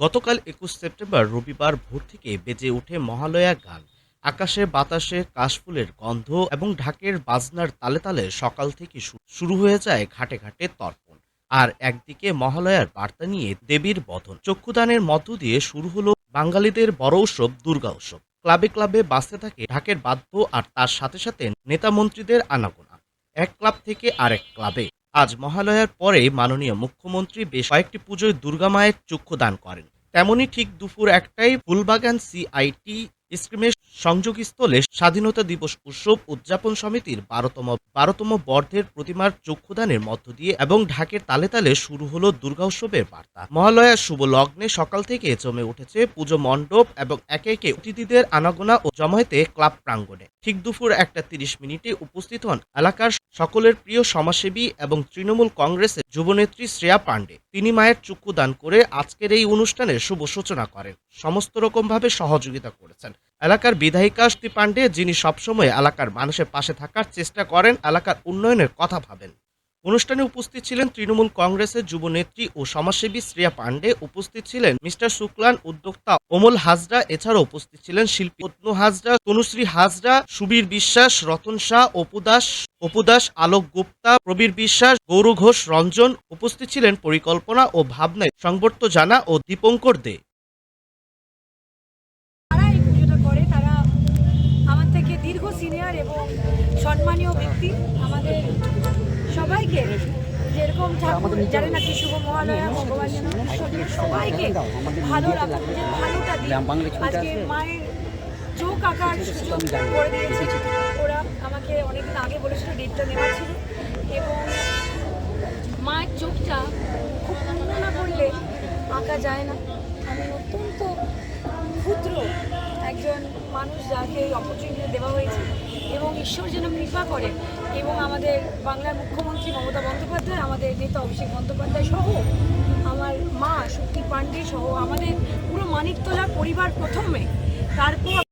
গতকাল একুশ সেপ্টেম্বর রবিবার ভোর থেকে বেজে ওঠে মহালয়া গান। আকাশে বাতাসে কাশফুলের গন্ধ এবং ঢাকের বাজনার তালে তালে সকাল থেকে শুরু হয়ে যায় ঘাটে ঘাটে তর্পণ। আর একদিকে মহালয়ার বার্তা নিয়ে দেবীর বধন। চক্ষুদানের মধ্য দিয়ে শুরু হলো বাঙালিদের বড় উৎসব, দুর্গা উৎসব। ক্লাবে ক্লাবে বাঁচতে থাকে ঢাকের বাদ্য আর তার সাথে সাথে নেতা মন্ত্রীদের আনাগোনা। এক ক্লাব থেকে আরেক ক্লাবে। আজ মহালয়ার পরে মাননীয় মুখ্যমন্ত্রী বেশ কয়েকটি পুজোয় দুর্গা মায়ের চক্ষু দান করেন। তেমনই ঠিক দুপুর একটাই ফুলবাগান সিআইটি স্ক্রিমের সংযোগস্থলে স্বাধীনতা দিবস উৎসব উদযাপন সমিতির বারোতম বারোতম বর্ধের প্রতিমার চক্ষুদানের মধ্য দিয়ে এবং ঢাকের তালে তালে শুরু হলো দুর্গা উৎসবের বার্তা। মহালয়ার শুভ লগ্নে সকাল থেকে জমে উঠেছে পুজো মণ্ডপ এবং একে একে অতিথিদের আনাগোনা ও জমায়েতে ক্লাব প্রাঙ্গণে। ঠিক দুপুর একটা তিরিশ মিনিটে উপস্থিত হন এলাকার সকলের প্রিয় সমাজসেবী এবং তৃণমূল কংগ্রেসের যুবনেত্রী শ্রেয়া পাণ্ডে। তিনি মায়ের চক্ষু দান করে আজকের এই অনুষ্ঠানের শুভ সূচনা করেন। সমস্ত রকমভাবে সহযোগিতা করেছেন। এলাকার বিধায়িকা পাণ্ডে যিনি সবসময় এলাকার মানুষের পাশে থাকার চেষ্টা করেন, এলাকার উন্নয়নের কথা ভাবেন। অনুষ্ঠানে উপস্থিত ছিলেন তৃণমূল কংগ্রেসের যুবনেত্রী ও সমাজসেবী শ্রেয়া পাণ্ডে, উপস্থিত ছিলেন মিস্টার শুক্লান উদ্যোক্তা অমল হাজরা, এছাড়াও উপস্থিত ছিলেন শিল্পী পত্নু হাজরা, তনুশ্রী হাজরা, সুবীর বিশ্বাস, রতন শাহ, অপু দাস অপু দাস আলোক গুপ্তা, প্রবীর বিশ্বাস, গৌর ঘোষ, রঞ্জন, উপস্থিত ছিলেন পরিকল্পনা ও ভাবনায় সংবর্ত জানা ও দীপঙ্কর দে। আমার থেকে দীর্ঘ সিনিয়র এবং সম্মানীয় ব্যক্তি। সবাইকে যেরকম ঠাকুর যারা নাকি শুভ মহালয়া ভগবান যেন সবাইকে ভালো রাখুন যে ভালোটা দিন। আজকে মায়ের চোখ আঁকার সুযোগ করে দিয়েছে। ওরা আমাকে অনেকদিন আগে বলেছিল ডেটটা নেওয়া ছিল। এবং মায়ের চোখটা খুব পূর্ণ না করলে আঁকা যায় না। আমি অত্যন্ত ক্ষুদ্র একজন মানুষ যাকে এই অপরচুনিটি দেওয়া হয়েছে। এবং ঈশ্বর যেন কৃপা করে এবং আমাদের বাংলার মুখ্যমন্ত্রী মমতা বন্দ্যোপাধ্যায়, আমাদের নেতা অভিষেক বন্দ্যোপাধ্যায় সহ আমার মা শক্তি পাণ্ডে সহ আমাদের পুরো মানিকতলা পরিবার প্রথমে। তারপর